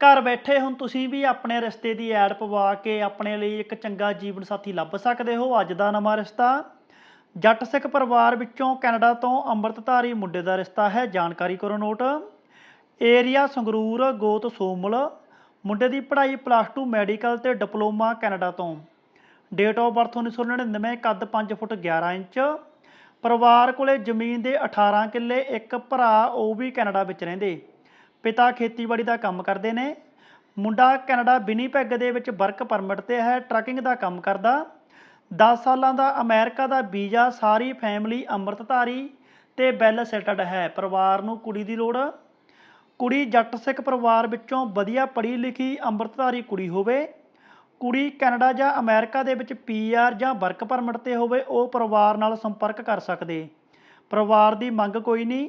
ਘਰ ਬੈਠੇ ਹੁਣ ਤੁਸੀਂ ਵੀ ਆਪਣੇ ਰਿਸ਼ਤੇ ਦੀ ਐਡ ਪਵਾ ਕੇ ਆਪਣੇ ਲਈ ਇੱਕ ਚੰਗਾ ਜੀਵਨ ਸਾਥੀ ਲੱਭ ਸਕਦੇ ਹੋ। ਅੱਜ ਦਾ ਨਵਾਂ ਰਿਸ਼ਤਾ ਜੱਟ ਸਿੱਖ ਪਰਿਵਾਰ ਵਿੱਚੋਂ ਕੈਨੇਡਾ ਤੋਂ ਅੰਮ੍ਰਿਤਧਾਰੀ ਮੁੰਡੇ ਦਾ ਰਿਸ਼ਤਾ ਹੈ। ਜਾਣਕਾਰੀ ਕਰੋ ਨੋਟ। ਏਰੀਆ ਸੰਗਰੂਰ, ਗੋਤ ਸੋਮਲ। ਮੁੰਡੇ ਦੀ ਪੜ੍ਹਾਈ ਪਲੱਸ 2 ਮੈਡੀਕਲ ਤੇ ਡਿਪਲੋਮਾ ਕੈਨੇਡਾ ਤੋਂ। ਡੇਟ ਆਫ ਬਰਥ 1999 ਕੱਦ 5 ਫੁੱਟ 11 ਇੰਚ। ਪਰਿਵਾਰ ਕੋਲੇ ਜ਼ਮੀਨ ਦੇ 18 ਕਿੱਲੇ, ਇੱਕ ਭਰਾ, ਉਹ ਵੀ ਕੈਨੇਡਾ ਵਿੱਚ ਰਹਿੰਦੇ। ਪਿਤਾ ਖੇਤੀਬਾੜੀ ਦਾ ਕੰਮ ਕਰਦੇ ਨੇ। ਮੁੰਡਾ ਕੈਨੇਡਾ ਵਿਨੀਪੈਗ ਦੇ ਵਿੱਚ ਵਰਕ ਪਰਮਿਟ ਤੇ ਹੈ, ਟਰੱਕਿੰਗ ਦਾ ਕੰਮ ਕਰਦਾ। 10 ਸਾਲਾਂ ਦਾ ਅਮਰੀਕਾ ਦਾ ਵੀਜ਼ਾ, ਸਾਰੀ ਫੈਮਿਲੀ ਅੰਮ੍ਰਿਤਧਾਰੀ ਤੇ ਵੈਲ ਸੈਟਲਡ ਹੈ, ਪਰਿਵਾਰ ਨੂੰ ਕੁੜੀ ਦੀ ਲੋੜ। ਕੁੜੀ ਜੱਟ ਸਿੱਖ ਪਰਿਵਾਰ ਵਿੱਚੋਂ ਵਧੀਆ ਪੜ੍ਹੀ ਲਿਖੀ ਅੰਮ੍ਰਿਤਧਾਰੀ ਕੁੜੀ ਹੋਵੇ। ਕੁੜੀ ਕੈਨੇਡਾ ਜਾਂ ਅਮਰੀਕਾ ਦੇ ਵਿੱਚ ਪੀਆਰ ਜਾਂ ਵਰਕ ਪਰਮਿਟ ਤੇ ਹੋਵੇ, ਉਹ ਪਰਿਵਾਰ ਨਾਲ ਸੰਪਰਕ ਕਰ ਸਕਦੇ। ਪਰਿਵਾਰ ਦੀ ਮੰਗ ਕੋਈ ਨਹੀਂ।